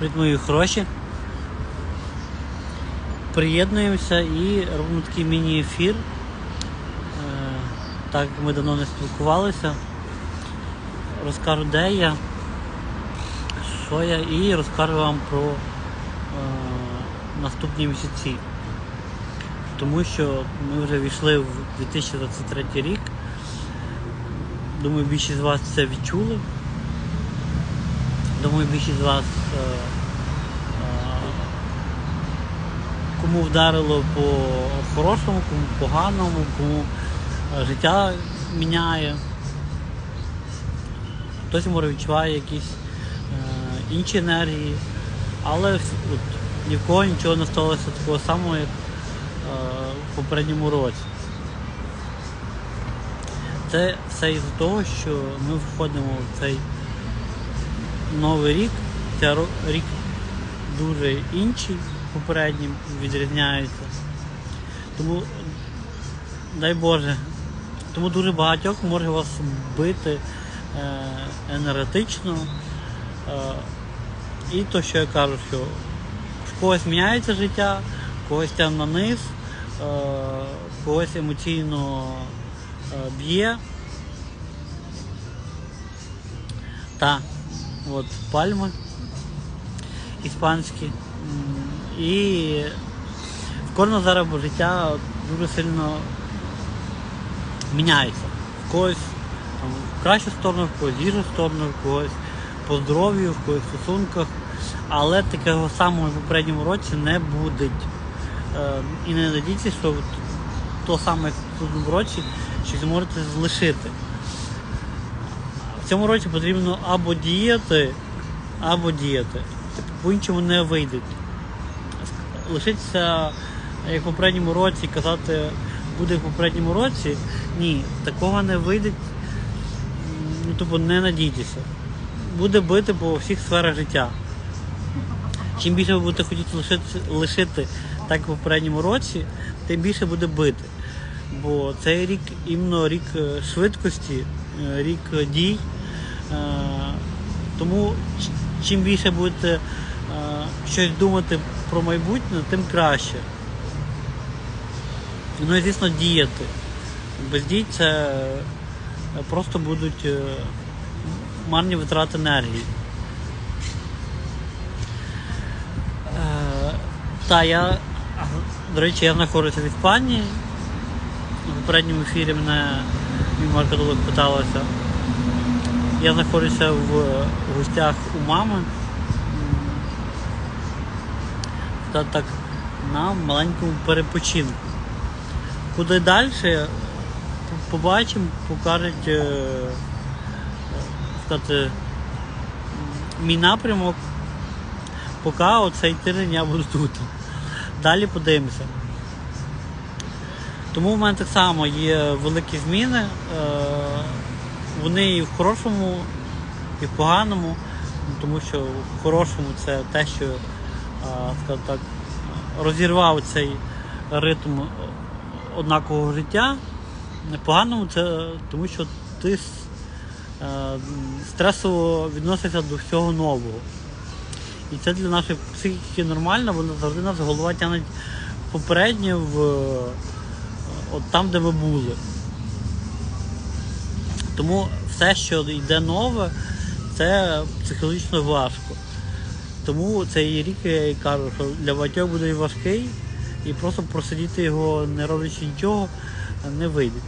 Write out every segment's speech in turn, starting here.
Привіт, мої хороші. Приєднуємося і робимо такий міні-ефір. Е, Так ми давно не спілкувалися. Розкажу, де я, що я, і розкажу вам про е, наступні місяці. Тому що ми вже війшли в 2023 рік. Думаю, більшість з вас це відчули. Думаю, більшість з вас, е, е, кому вдарило по хорошому, кому поганому, кому е, життя міняє. Хтось може відчуває якісь інші енергії, але от, ні в кого нічого не сталося такого самого, як в попередньому році. Це все із-за того, що ми входимо в цей новий рік. Це рік дуже інший попереднім, відрізняється. Тому, дай Боже, тому дуже багатьох може вас бити е, енергетично. Е, і то, що я кажу, що в когось міняється життя, когось тягне низ, е, когось емоційно б'є. Та, от пальми іспанські. І в кожного зараз життя дуже сильно міняється. В когось там, в кращу сторону, в когось в гіршу сторону, в когось по здоров'ю, в когось в стосунках. Але такого самого в попередньому році не буде. Е, і не надійтеся, що то саме в цьому році, що зможете залишити. Цьому році потрібно або діяти, або діяти. Типу, По-іншому не вийде. Лишитися як в попередньому році, казати буде в попередньому році, ні, такого не вийде. Ну, тобто не надійтеся. Буде бити по всіх сферах життя. Чим більше ви будете хотіти лишити, лишити так в попередньому році, тим більше буде бити. Бо цей рік іменно рік е, швидкості, е, рік е, дій. Е, Тому чим більше будете е, щось думати про майбутнє, тим краще. Ну і звісно діяти. Без дій це е, просто будуть марні витрати енергії. Та, я, до речі, я знаходжуся в Іспанії. У попередньому ефірі мене мій маркетолог питалася. Я знаходжуся в гостях у мами. Та так на маленькому перепочинку. Куди далі побачимо, покажуть е, е, сказати, мій напрямок. Поки оцей тиждень я буду тут. Далі подивимося. Тому в мене так само є великі зміни. Вони і в хорошому, і в поганому, тому що в хорошому це те, що е, скажімо так, розірвав цей ритм однакового життя. В поганому це тому, що ти е, стресово відносишся до всього нового. І це для нашої психіки нормально, бо завжди нас голова тягне попереднє в е, от там, де ми були. Тому все, що йде нове, це психологічно важко. Тому цей рік я і кажу, що для багатьох буде важкий, і просто просидіти його, не роблячи нічого, не вийде.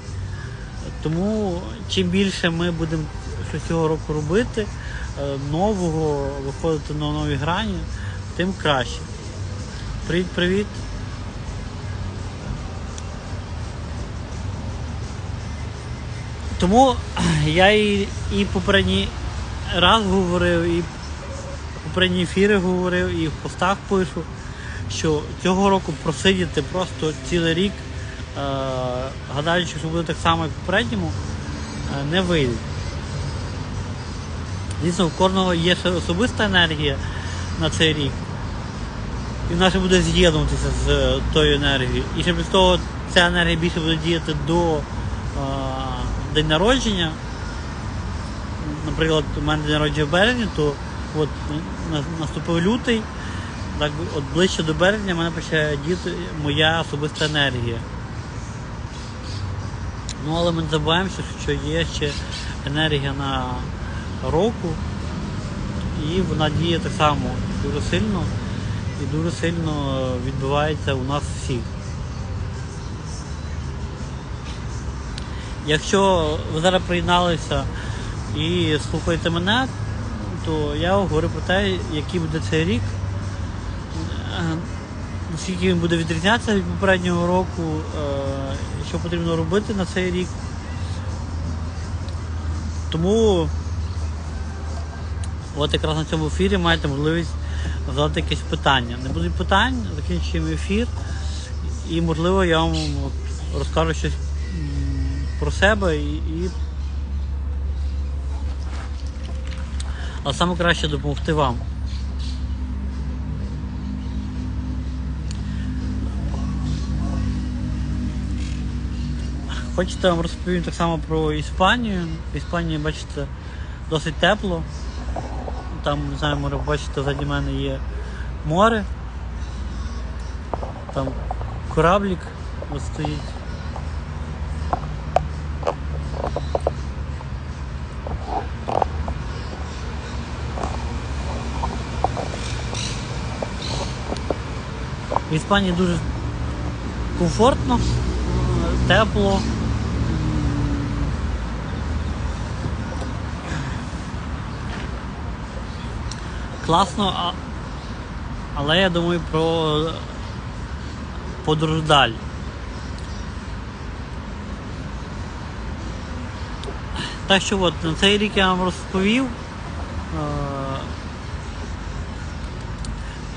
Тому чим більше ми будемо цього року робити, е, нового, виходити на нові грані, тим краще. Привіт-привіт. Тому я і, і попередній раз говорив, і попередні ефіри говорив, і в постах пишу, що цього року просидіти просто цілий рік, е, гадаючи, що буде так само, як в попередньому, е, не вийде. Звісно, у кожного є ще особиста енергія на цей рік. І вона ще буде з'єднуватися з е, тою енергією. І ще без того ця енергія більше буде діяти до е, день народження. Наприклад, у мене день народження в березні, то от наступив лютий, так от ближче до березня в мене почає діти моя особиста енергія. Ну, але ми не забуваємося, що є ще енергія на року, і вона діє так само дуже сильно і дуже сильно відбувається у нас всіх. Якщо ви зараз приєдналися і слухаєте мене, то я говорю про те, який буде цей рік, е, наскільки він буде відрізнятися від попереднього року, е, що потрібно робити на цей рік. Тому от якраз на цьому ефірі маєте можливість задати якесь питання. Не буде питань, закінчуємо ефір, і можливо я вам розкажу щось про себе і, і а саме краще допомогти вам. Хочете вам розповім так само про Іспанію. В Іспанії, бачите, досить тепло. Там, не знаю, може бачите, ззаді мене є море. Там кораблік стоїть. Іспанії дуже комфортно, е, тепло. Класно, а- але я думаю про подорож далі. Так що от, на цей рік я вам розповів.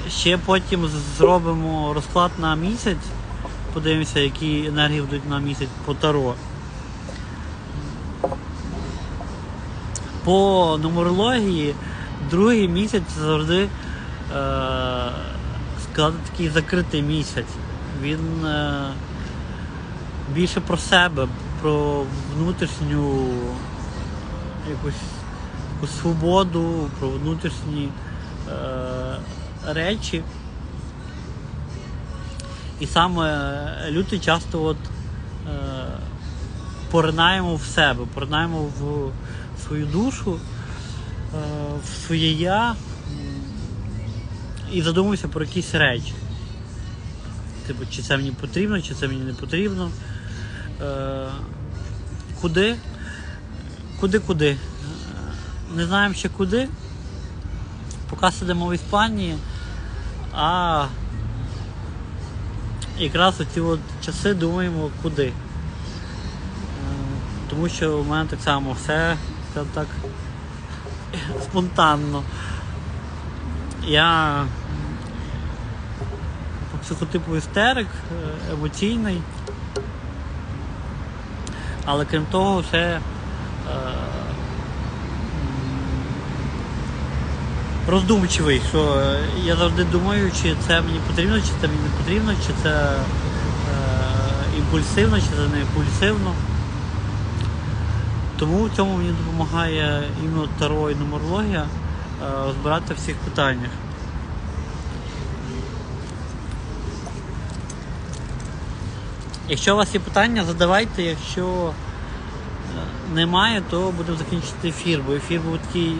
Ще потім зробимо розклад на місяць. Подивимося, які енергії будуть на місяць по Таро. По нумерології другий місяць завжди е, сказати такий закритий місяць. Він е, більше про себе, про внутрішню якусь свободу, про внутрішні е, речі. І саме лютий часто от, е, поринаємо в себе, поринаємо в свою душу, е, в своє я і задумуємося про якісь речі. Типу, чи це мені потрібно, чи це мені не потрібно. Е, куди? Куди-куди? Е, Не знаємо ще куди. Поки сидимо в Іспанії, а якраз оці от часи думаємо куди. Е, Тому що у мене так само все так спонтанно. Я по психотипу істерик, е, емоційний. Але крім того, ще роздумчивий, що е, я завжди думаю, чи це мені потрібно, чи це мені не потрібно, чи це е, імпульсивно, чи це не імпульсивно. Тому в цьому мені допомагає іменно Таро і нумерологія е, розбирати в всіх питаннях. Якщо у вас є питання, задавайте. Якщо е, немає, то будемо закінчити ефір, бо ефір був такий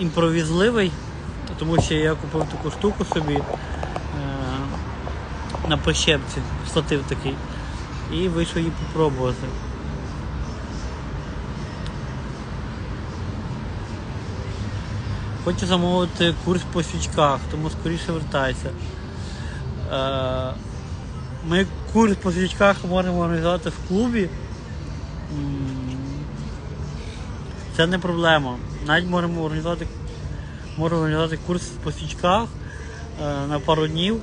імпровізливий, тому що я купив таку штуку собі е, на прищепці, штатив такий, і вийшов її попробувати. Хочу замовити курс по свічках, тому скоріше вертайся. Е, Ми курс по свічках можемо організувати в клубі. Це не проблема. Навіть можемо організувати, можемо організувати курс по свічках е, на пару днів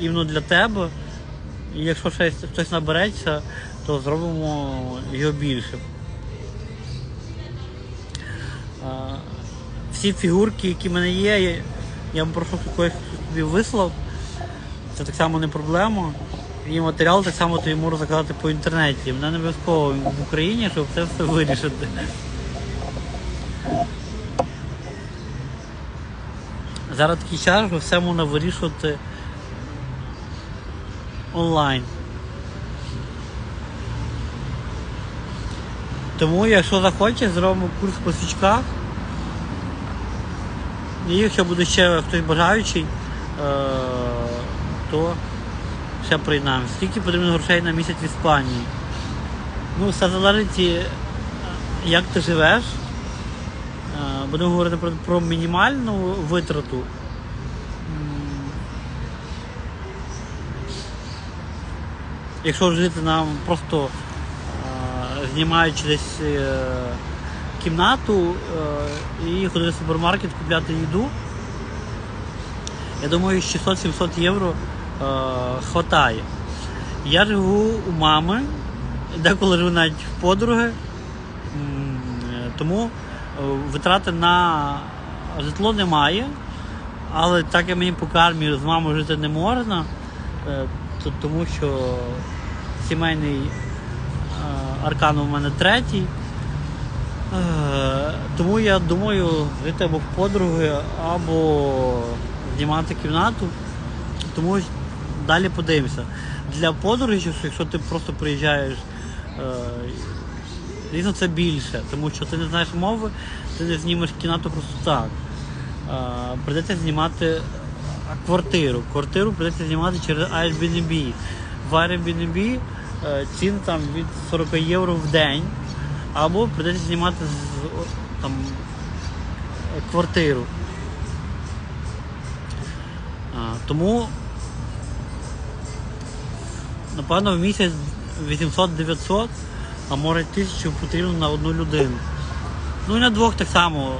іменно для тебе. І якщо щось, хтось набереться, то зробимо його більше. Е, Всі фігурки, які в мене є, я, вам прошу когось тобі вислав. Це так само не проблема. І матеріал так само тобі можу заказати по інтернеті. Мене не обов'язково в Україні, щоб це все вирішити. Зараз такий час, що все можна вирішувати онлайн. Тому, якщо захочеш, зробимо курс по свічках. І якщо буде ще хтось бажаючий, е, то ще приєднаємося. Скільки потрібно грошей на місяць в Іспанії? Ну, все залежить, е, як ти живеш. Е, Будемо говорити про, про мінімальну витрату. Якщо жити нам просто е, знімаючи десь кімнату і ходити в супермаркет купляти їду, я думаю, 600-700 євро е, хватає. Я живу у мами, деколи живу навіть в подруги, тому е, витрати на житло немає, але так як мені по кармі з мамою жити не можна, е, то, тому що сімейний е, аркан у мене третій. Тому я думаю жити або в подруги, або знімати кімнату. Тому далі подивимося. Для подорожі, якщо ти просто приїжджаєш, е, звісно, це більше, тому що ти не знаєш мови, ти не знімеш кімнату просто так. Е, Придеться знімати квартиру. Квартиру придеться знімати через Airbnb. В Airbnb е, цін там від 40 євро в день. Або придеться знімати там, е, квартиру. Тому, напевно, в місяць 800-900, а може 1000 потрібно на одну людину. Ну і на двох так само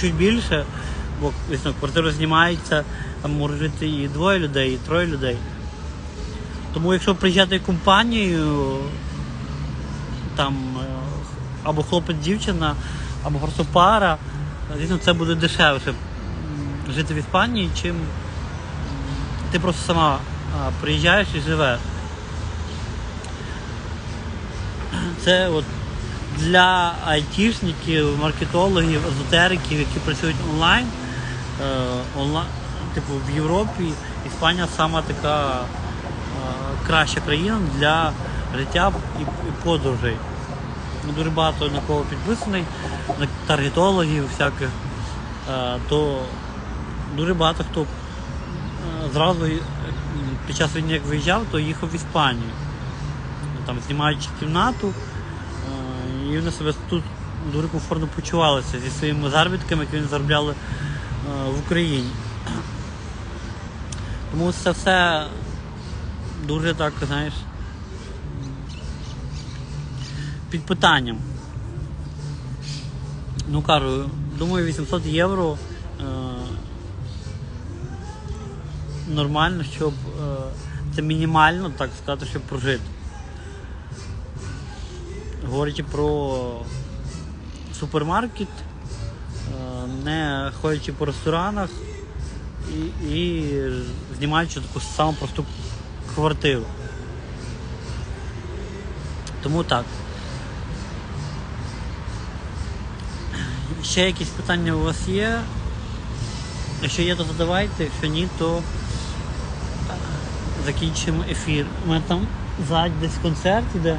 чуть більше, бо звісно, квартира знімається, там може жити і двоє людей, і троє людей. Тому якщо приїжджати компанією, там е, або хлопець-дівчина, або просто пара, звісно, це буде дешевше жити в Іспанії, чим ти просто сама приїжджаєш і живеш. Це от для айтішників, маркетологів, езотериків, які працюють онлайн, е, онлайн типу в Європі Іспанія сама така е, краща країна для життя і, подорожей. Дуже багато на кого підписаний, на таргетологів всяких, е, то дуже багато хто зразу під час війни, як виїжджав, то їхав в Іспанію. Там знімаючи кімнату, е, і вони себе тут дуже комфортно почувалися зі своїми заробітками, які вони заробляли е, в Україні. Тому це все дуже так, знаєш, під питанням. Ну кажу, думаю, 800 євро е, нормально, щоб е, це мінімально, так сказати, щоб прожити. Говорячи про супермаркет, е, не ходячи по ресторанах і, і знімаючи таку саму просту квартиру. Тому так. Ще якісь питання у вас є? Якщо є, то задавайте, якщо ні, то е, закінчимо ефір. У мене там ззаді десь концерт іде.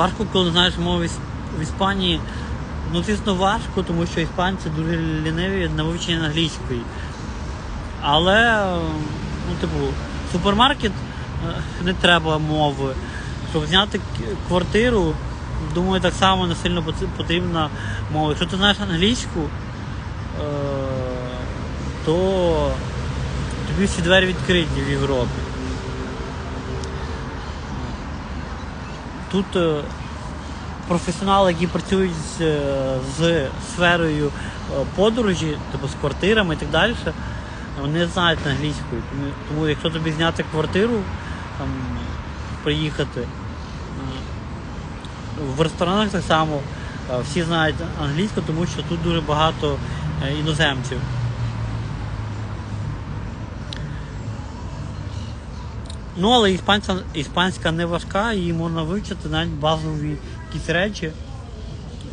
Важко, коли знаєш мову в Іспанії. Ну, звісно, важко, тому що іспанці дуже ліниві на вивчення англійської. Але, ну, типу, супермаркет е, не треба мови. Щоб зняти квартиру, думаю, так само не сильно потрібна мова. Якщо ти знаєш англійську, е, то тобі всі двері відкриті в Європі. Тут е, професіонали, які працюють з, е, з сферою е, подорожі, тобто з квартирами і так далі, вони знають англійською. Тому, якщо тобі зняти квартиру, там, приїхати, в ресторанах так само всі знають англійську, тому що тут дуже багато іноземців. Ну, але іспанця, іспанська не важка, її можна вивчити навіть базові якісь речі,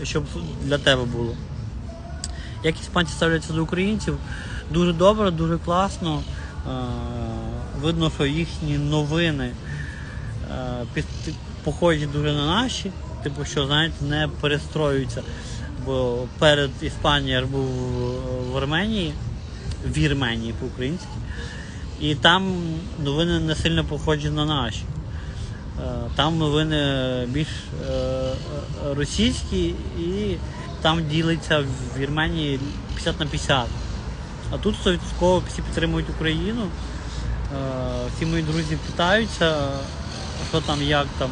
щоб для тебе було. Як іспанці ставляться до українців, дуже добре, дуже класно. Е, видно, що їхні новини е, похожі дуже на наші, типу, що знаєте, не перестроюються. Бо перед Іспанією був в Арменії, в Вірменії по-українськи. І там новини не сильно похожі на наші. Е, Там новини більш е, е, російські і там ділиться в Вірменії 50 на 50. А тут 100% всі підтримують Україну. Всі мої друзі питаються, що там, як там.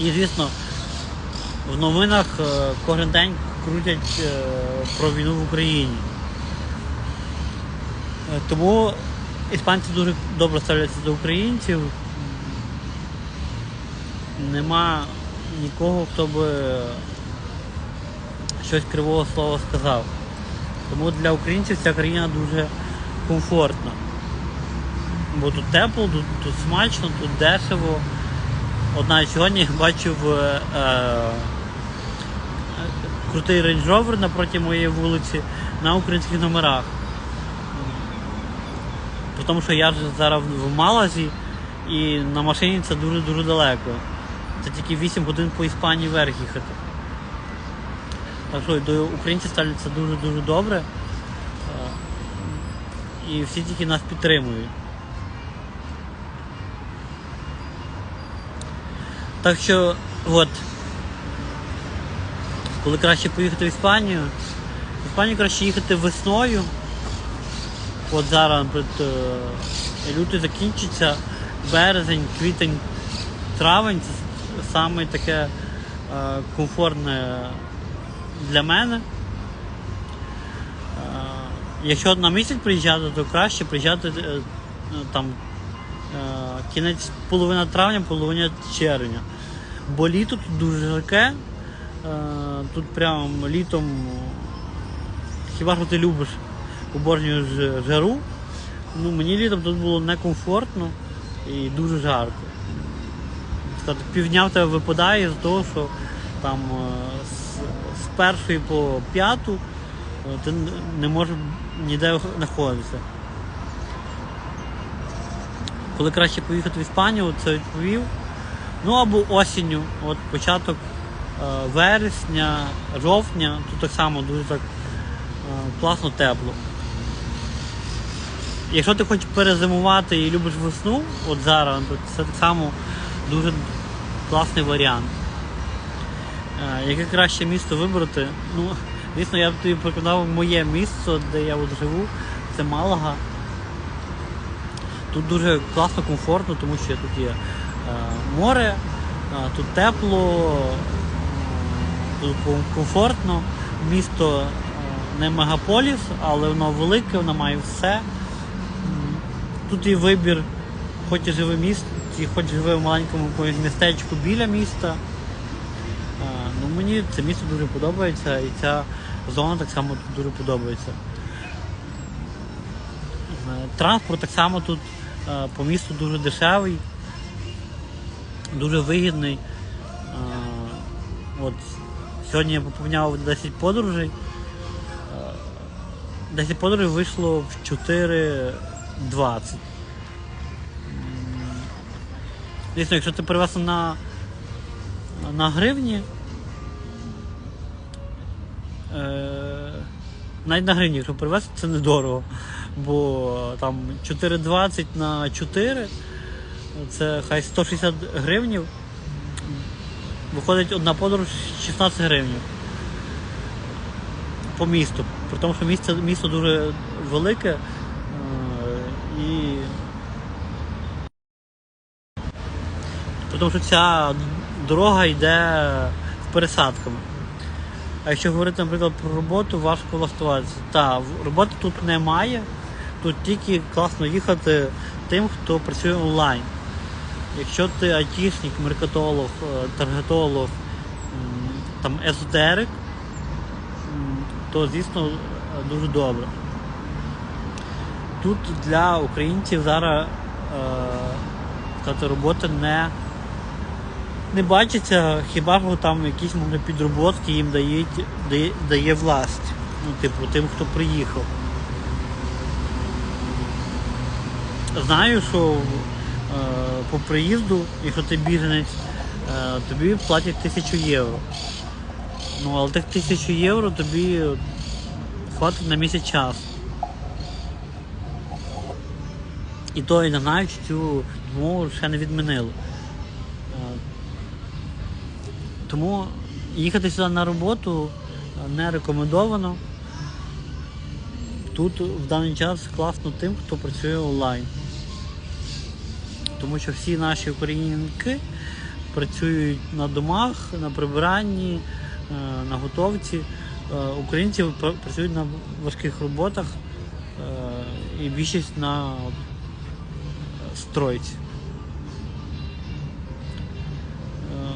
І звісно, в новинах кожен день крутять про війну в Україні. Е, Тому іспанці дуже добре ставляться до українців. Нема нікого, хто би щось кривого слова сказав. Тому для українців ця країна дуже комфортна. Бо тут тепло, тут, тут смачно, тут дешево. Навіть сьогодні бачив е, е, крутий Rover напроти моєї вулиці на українських номерах. Тому, що я ж зараз в Малазі і на машині це дуже-дуже далеко. Це тільки 8 годин по Іспанії вверх їхати. Так що до українців ставляться дуже-дуже добре. Е, І всі тільки нас підтримують. Так що, от, коли краще поїхати в Іспанію, в Іспанію краще їхати весною. От зараз, е, лютий закінчиться, березень, квітень, травень це саме таке е, комфортне для мене. Е, Якщо на місяць приїжджати, то краще приїжджати там кінець половина травня, половина червня. Бо літо тут дуже жарке, тут прям літом, хіба що ти любиш обожнюєш ж- жару, ну мені літом тут було некомфортно і дуже жарко. Півдня в тебе випадає з того, що там е, з, першої по п'яту е, ти не можеш ніде знаходитися. Коли краще поїхати в Іспанію, це відповів. Ну або осінню, от початок е, вересня, жовтня, тут так само дуже так класно тепло. Якщо ти хочеш перезимувати і любиш весну, от зараз, то це так само дуже класний варіант. Е, Яке краще місто вибрати? Ну, звісно, я б тобі прикладав моє місце, де я от живу, це Малага. Тут дуже класно, комфортно, тому що тут є е, море, е, тут тепло, тут комфортно. Місто не мегаполіс, але воно велике, воно має все. Тут і вибір, хоч і живе міст, і хоч живе в маленькому містечку біля міста. Е, ну, Мені це місто дуже подобається і ця зона так само тут дуже подобається. Е, транспорт так само тут е, по місту дуже дешевий, дуже вигідний. От, Сьогодні я поповняв 10 подорожей. 10 подорожей вийшло в 4 20. Звісно, якщо ти перевести на на гривні, е, навіть на гривні, якщо перевести, це недорого. Бо там 4,20 на 4 це хай 160 гривнів. Виходить одна подорож 16 гривнів по місту. При тому, що місце, місто дуже велике і тому, що ця дорога йде з пересадками. А якщо говорити, наприклад, про роботу, важко влаштуватися. Так, роботи тут немає. Тут тільки класно їхати тим, хто працює онлайн. Якщо ти айтішник, меркатолог, е, таргетолог, там езотерик, то звісно е, дуже добре. Тут для українців зараз сказати, роботи не, не бачиться, хіба що там якісь може, підроботки їм дають, дає, дає власть. Ну, типу, тим, хто приїхав. Знаю, що е, по приїзду, якщо ти біженець, е, тобі платять тисячу євро. Ну, але тих тисячу євро тобі хватить на місяць часу. І то я не чи цю допомогу ще не відмінили. Е, Тому їхати сюди на роботу е, не рекомендовано. Тут в даний час класно тим, хто працює онлайн. Тому що всі наші українки працюють на домах, на прибиранні, е, на готовці. Українці працюють на важких роботах і більшість на стройці. Е,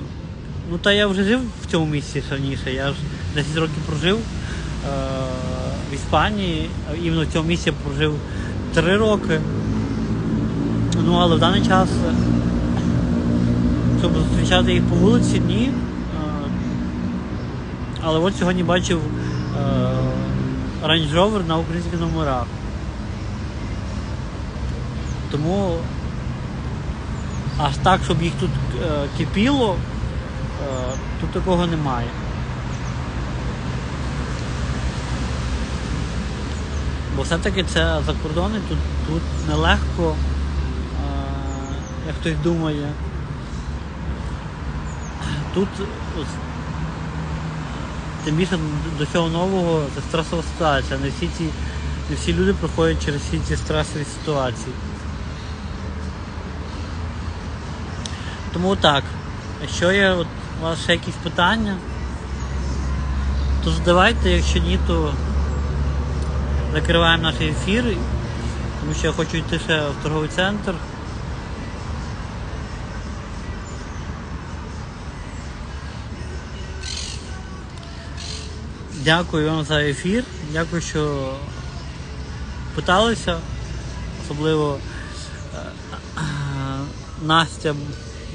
Ну та я вже жив в цьому місці раніше. Я ж 10 років прожив е, в Іспанії, іменно в цьому місці прожив 3 роки. Ну але в даний час, е, щоб зустрічати їх по вулиці, ні. Е, Але от сьогодні бачив е, Range Rover на українських номерах. Тому аж так, щоб їх тут е, кипіло, е, тут такого немає. Бо все-таки це за кордони, тут, тут нелегко, е, як хтось думає. Тут тим більше до цього нового це стресова ситуація. Не всі, ці, не всі люди проходять через всі ці стресові ситуації. Тому так, якщо є от у вас ще якісь питання, то задавайте, якщо ні, то закриваємо наш ефір, тому що я хочу йти ще в торговий центр. Дякую вам за ефір. Дякую, що питалися. Особливо е, е, Настя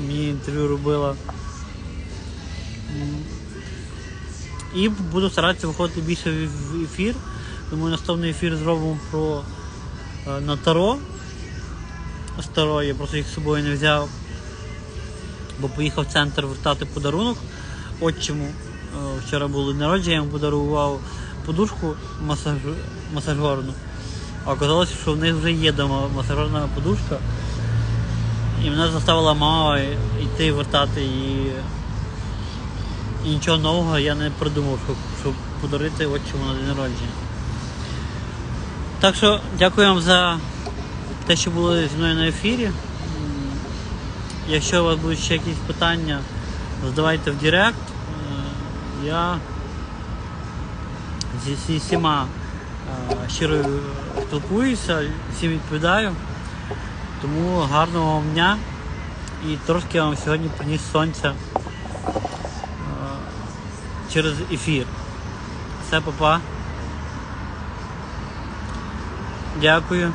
мені інтерв'ю робила. І буду старатися виходити більше в ефір. Думаю, наступний ефір зробимо про е, на Таро. З Таро я просто їх з собою не взяв, бо поїхав в центр вертати подарунок отчиму. Е, Вчора було народження, я йому подарував подушку масаж... масажорну. А оказалося, що в них вже є дома масажорна подушка. І мене заставила мама йти вертати її. І нічого нового я не придумав, щоб, щоб подарити отчиму на день народження. Так що дякую вам за те, що були зі мною на ефірі. Якщо у вас будуть ще якісь питання, задавайте в Директ. Е, Я зі всіма е, щиро спілкуюся, всім відповідаю. Тому гарного вам дня і трошки я вам сьогодні приніс сонця е, через ефір. Все, папа. Дякую.